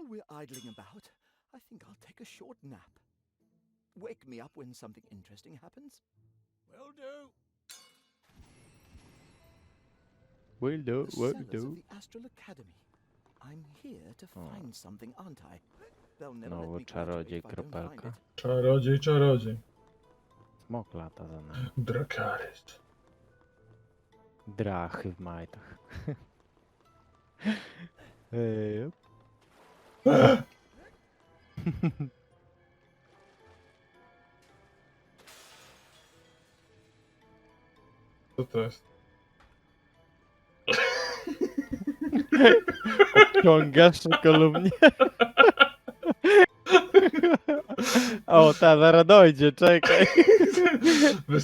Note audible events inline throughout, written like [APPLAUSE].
While we're idling about, I think I'll take a short nap. Wake me up when something interesting happens. Will do. Will do, The will cellars do. of the Astral Academy. I'm here to O. find something, aren't I? They'll never Znowu let me czarodziej, if I don't find kropelka. it. Czarodziej, czarodziej. Smok lata za nami. [LAUGHS] Drakaryst. Drachy w majtach. [LAUGHS] Ej, Co to jest? Ciągasz na kolumnie. O, ta zaraz dojdzie, czekaj.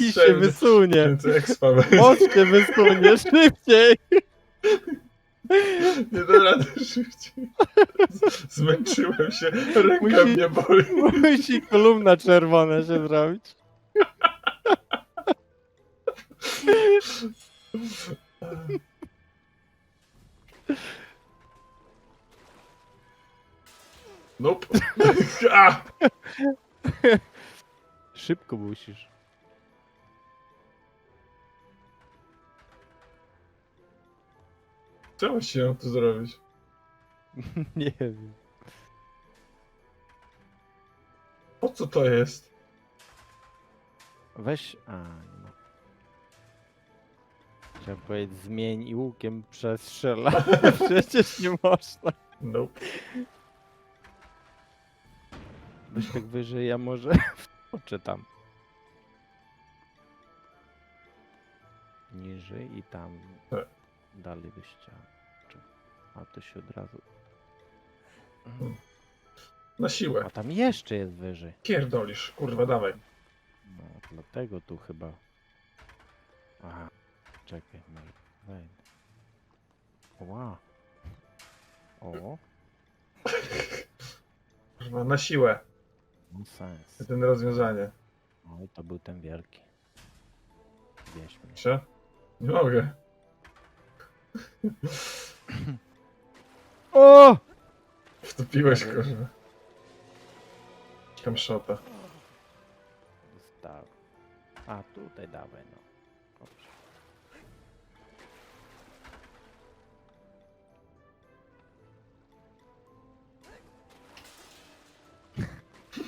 I się wysunie. więcej expa Moc się wysunie, szybciej. Nie da rady szybciej. Zmęczyłem się, ręka Musi- mnie boli. Musi kolumna czerwona się zrobić. Nope. [LAUGHS] A! Szybko musisz. Co właściwie mam tu zrobić? [LAUGHS] Nie wiem. Po co to jest? Weź. A, nie ma. Chciałem powiedzieć zmień i łukiem przestrzela. [LAUGHS] Przecież nie można. Nope. Byś tak wyżej, ja może [LAUGHS] wskoczę tam. Niżej i tam Tak. Dalej. Czy- A to się od razu. Na siłę. A tam jeszcze jest wyżej. Pierdolisz, kurwa, dawaj. No, dlatego tu chyba. Aha, czekaj, może wejdę. Ła. O, Kurwa, na siłę. no sens. Ten rozwiązanie. Oj, to był ten wielki. Wieś mnie. Się? Nie mogę. O! Wtopiłeś, Dobra. kurwa. Tam szota. Został. A, tutaj dawaj, no. Dobrze.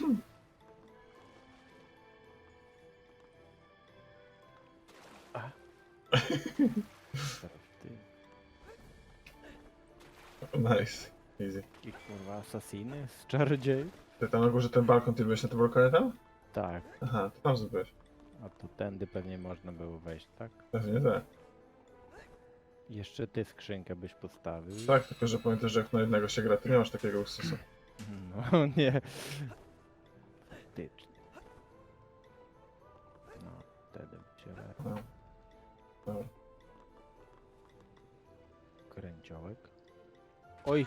[LAUGHS] A. [LAUGHS] Nice. Easy. I kurwa asasiny z czarodziejów? Ty tam na górze ten balkon, ty byłeś na tym balkonie tam? Tak. Aha, to tam zrobiłeś. A tu tędy pewnie można było wejść, tak? Pewnie tak. Jeszcze ty skrzynkę byś postawił. Tak, tylko że pamiętasz, że jak na jednego się gra, to nie masz takiego uksusu. [CLEARS THROAT] No nie. Faktycznie. No, wtedy by się No. No. kręciołek. Oj!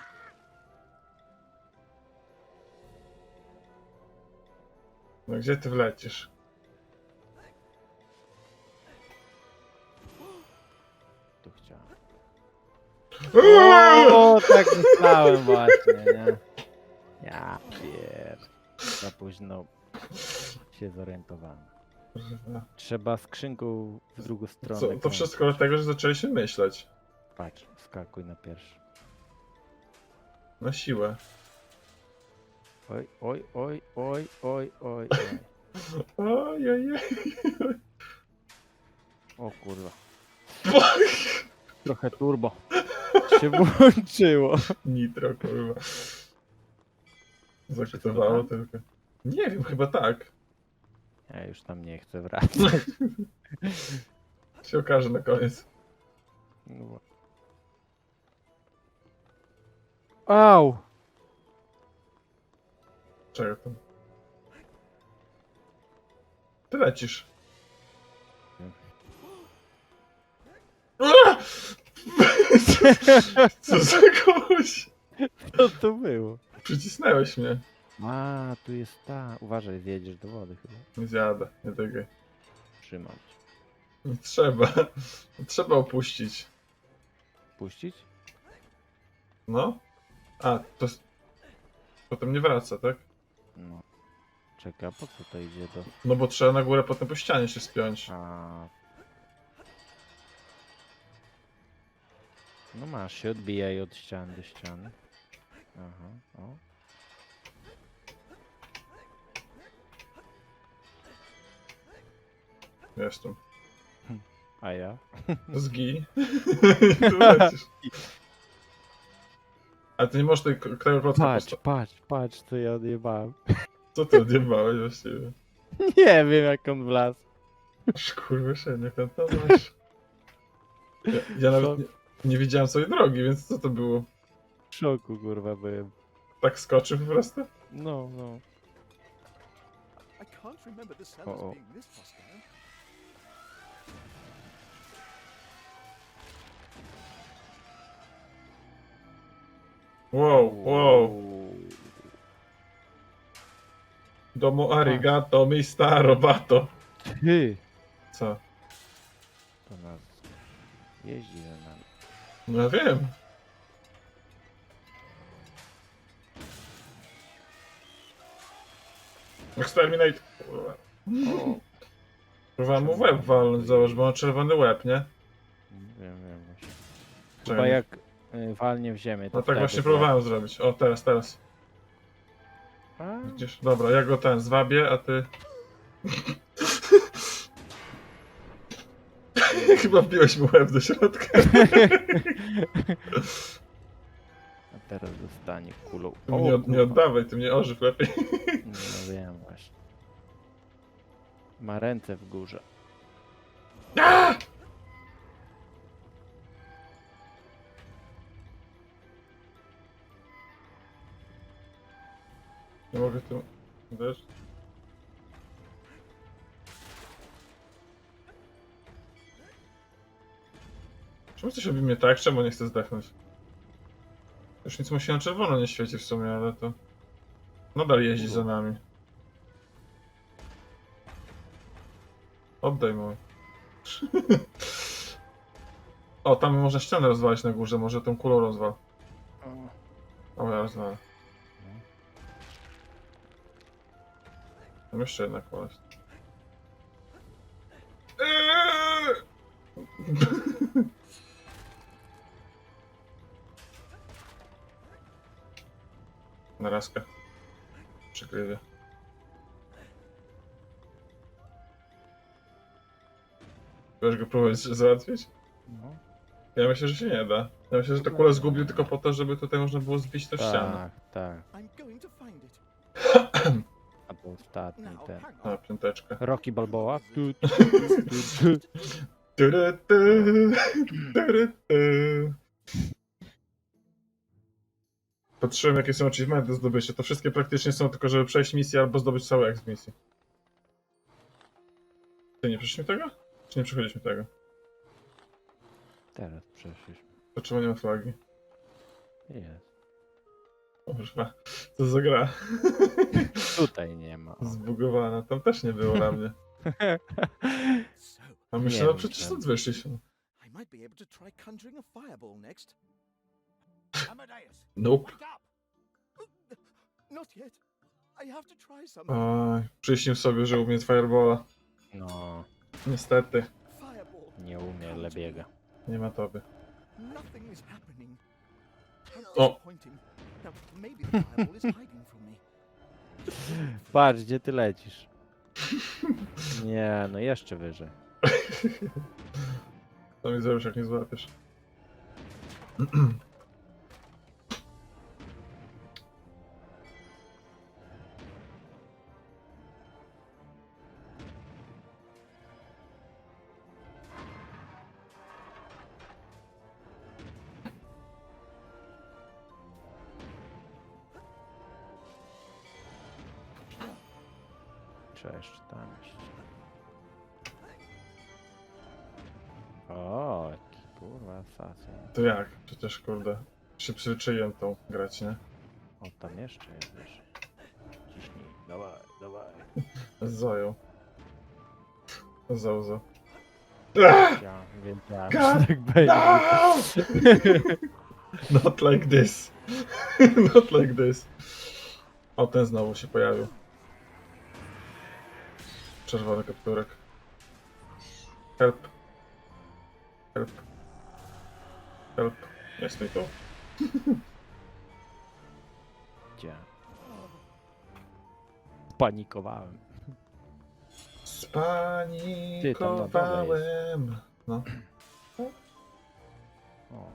no gdzie ty wlecisz? Tu chciałem. O, tak myślałem właśnie, nie? Ja pier... Za późno się zorientowałem. Trzeba skrzynką w drugą stronę. Co, to kręcić. wszystko dlatego, że zaczęliśmy myśleć. Patrz, skakuj na pierwszy. Na siłę. Oj, oj, oj, oj, oj, oj, oj. [LAUGHS] Ojej. O kurwa. [LAUGHS] Trochę turbo. Się włączyło. Nitro, kurwa. Zakotowało tylko. Nie wiem, chyba tak. Ja już tam nie chcę wracać. [LAUGHS] Się okaże na koniec. No. Au! Czego tam? Ty lecisz. [LAUGHS] Co za kogoś? Co to było? Przycisnęłeś mnie. A, tu jest ta. Uważaj, zjedziesz do wody chyba. Nie zjadę, nie tego. Trzymam cię. Nie trzeba. Trzeba opuścić. Puścić? No. A, to... s- Potem nie wraca, tak? No. Czekaj, a po co to idzie do... No bo trzeba na górę potem po ścianie się spiąć. A... No masz, się odbijaj od ściany do ściany. Aha, o. Jestem. A ja? Zgij. [LAUGHS] [LAUGHS] I tu lecisz. [LAUGHS] Ale ty nie możesz tej k- kraju klocka Patrz, posta- patrz, patrz, co ja odjebałem. [LAUGHS] Co ty odjebałeś właściwie? [LAUGHS] Nie wiem jak on wlazł. Kurwyszenie, jak ten to masz. Ja, ja nawet nie, nie widziałem swojej drogi, więc co to było? W szoku kurwa byłem. Tak skoczył po prostu? No, no. I can't remember the cellars Uh-oh. being this hostile. Wow, wow. Domo arigato, mi staro bato. Ty! Co? To nas jeździ za nami. No ja wiem. Exterminate. Kurwa. O, mu łeb walnąć, zobacz, bo ma czerwony łeb, nie? wiem, wiem właśnie. Czekaj. Chyba jak y, walnie w ziemię, to No tak wtedy właśnie to- próbowałem zrobić. O, teraz, teraz. A, Widzisz? Dobra, ja go ten zwabię, a ty... [LAUGHS] Chyba wbiłeś mu łeb do środka. [LAUGHS] a teraz dostanie kulą. Ty mnie, od, nie kurwa. oddawaj, ty mnie ożyw lepiej. No wiem właśnie. Ma ręce w górze. Nie mogę tu... Wiesz? Czemu coś robi mnie tak? Czemu nie chcę zdechnąć? Już nic mu się na czerwono nie świeci w sumie, ale to... Nadal jeździ za nami. Oddaj mu. [LAUGHS] o, tam można ścianę rozwalić na górze, może tą kulą rozwal. O, ja rozwalę. Tam jeszcze jedna jest. Eee! Narazka. Przykrywie. Chcesz go próbować załatwić? No. Ja myślę, że się nie da. Ja myślę, że tę kulę zgubił tylko po to, żeby tutaj można było zbić tę ścianę. Tak, tak. I'm going to. To ostatni ten. A, piąteczka. Rocky Balboa. [LAUGHS] Tu, tu, tu, tu. Tyry, ty, tyry, ty. Patrzyłem jakie są achievementy do zdobycia. To wszystkie praktycznie są tylko, żeby przejść misję albo zdobyć cały X misji. Ty nie przeszliśmy tego? Czy nie przechodziliśmy tego? Teraz przeszliśmy. Czemu nie ma flagi? Jest. O, kurwa. Co za gra? [LAUGHS] Tutaj nie ma. Zbugowana. Tam też nie było na mnie. [LAUGHS] A myślę, no przecież stąd wyszliśmy. I might be able to try conjuring a fireball next. Amadeus, [LAUGHS] Nope. wake up! Not yet. I have to try something. Oj, przyśnił sobie, że umie Firebola. No, Niestety, Fireball. nie umie, ale biega. nie ma tobie. Nothing is happening. Me. [LAUGHS] Patrz, gdzie ty lecisz. Nie, no jeszcze wyżej. To mi zrobisz, jak nie złapiesz. Trzeba jeszcze tam iść. O, jaki kurwa asasyn. To jak? Przecież kurde, się przyzwyczaiłem tą grać, nie? O, tam jeszcze jest wyżej. Ciśnij, dawaj, dawaj. [LAUGHS] Zoją. Z Zołzo. Ja God, że tak będzie. No! [LAUGHS] Not like this. [LAUGHS] Not like this. O, ten znowu się pojawił. Czerwony kapturek. Help. Help. Help. Jest mi tu? Gdzie? Spanikowałem. Spanikowałem. No. O.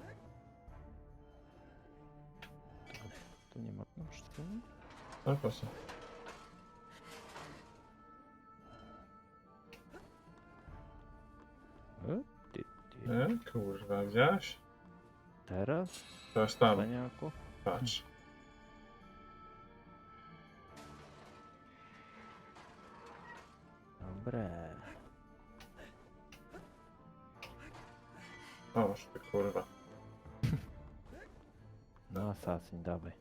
Tu nie ma nóżki. No proszę. Nie, kurwa, widziałeś? Teraz? Teraz tam, Paniaku? patrz. Dobre. O, ty kurwa. [LAUGHS] No assassin, dawaj.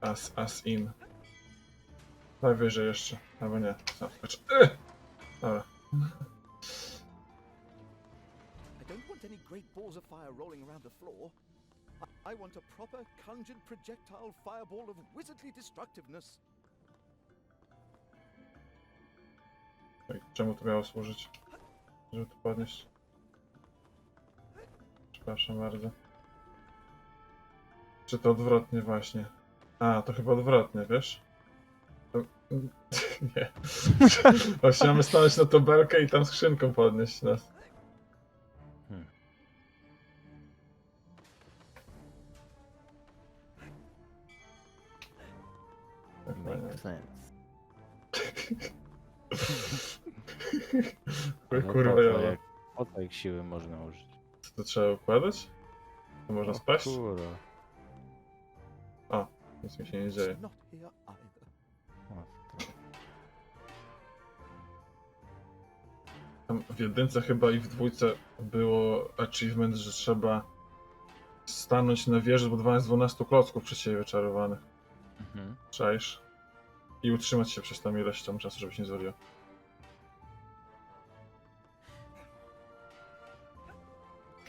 As, as in. Najwyżej jeszcze. Albo nie. Znaczy, Ech! Dobra. Want any great balls of fire rolling around the floor. I, I want a proper conjured projectile fireball of wizardly destructiveness. Ej, Czemu to miało służyć? Żeby to podnieść? Przepraszam bardzo. Czy to odwrotnie właśnie? A, to chyba odwrotnie, wiesz? To... [LAUGHS] Nie. [LAUGHS] Właśnie mamy stanąć na tą belkę i tam skrzynką podnieść nas. Sense. [LAUGHS] Kurwa, po co, ja. jak, po co ich siły można użyć? Co to trzeba układać? To można O spaść? Kurwa. Nic mi się nie dzieje. It's not here either. O, to- Tam w jedynce chyba i w dwójce było achievement, że trzeba stanąć na wieży zbudowanej z 12 klocków przy siebie wyczarowanych. Mhm. Czaisz? I utrzymać się przez tam ileś tam czasu, żeby się nie zwaliło.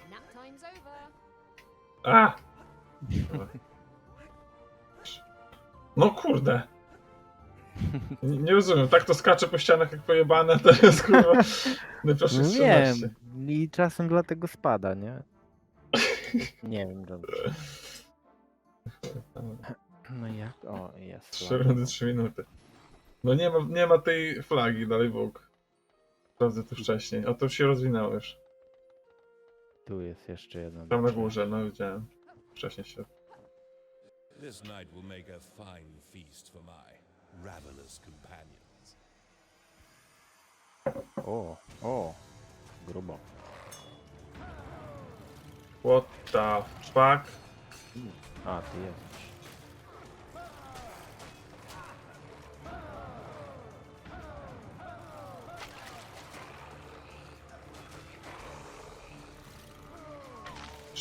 Nap time's over. A! Dobra. No kurde! Nie, nie rozumiem, tak to skacze po ścianach jak pojebane, teraz kurwa. Najprostsze [LAUGHS] No 13. wiem. I czasem dlatego spada, nie? [LAUGHS] Nie wiem, dobrze. [LAUGHS] No jak? O, jest. Trzy rundy, trzy minuty. No nie ma, nie ma tej flagi, dalej Bóg. Sprawdzę tu wcześniej. O, to już się rozwinęło już. Tu jest jeszcze jeden. Tam na górze, no widziałem. Wcześniej się. This night will make a fine feast for my ravenous companions. O, o. Grubo. What the fuck? A, ty jesteś.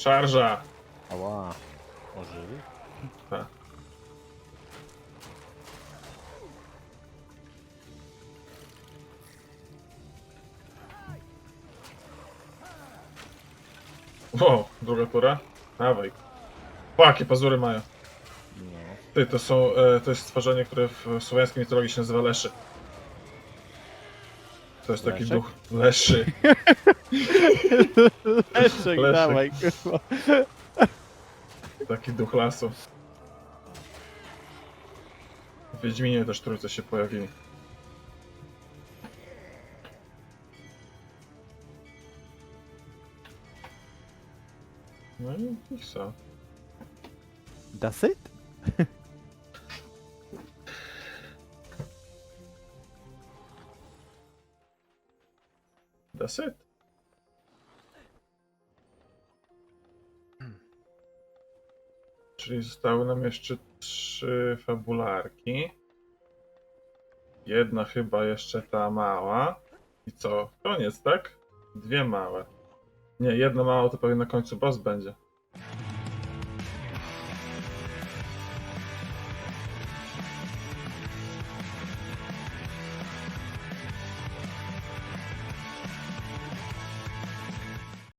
Szarża! Ała. Ożywi? Tak. O, druga tura? Dawaj. O, jakie pazury mają. No. Ty, to są, e, to jest stworzenie, które w słowiańskiej mitologii się nazywa Leszy. To jest taki Leszek? duch Leszy. [LAUGHS] Leszek, Leszek. dawaj, kurwa. Taki duch lasu. W Wiedźminie też trójce się pojawili. No i co? That's it? [LAUGHS] That's it. Czyli zostały nam jeszcze trzy fabularki. Jedna chyba jeszcze ta mała. I co? Koniec, tak? Dwie małe. Nie, jedna mała to pewnie na końcu boss będzie.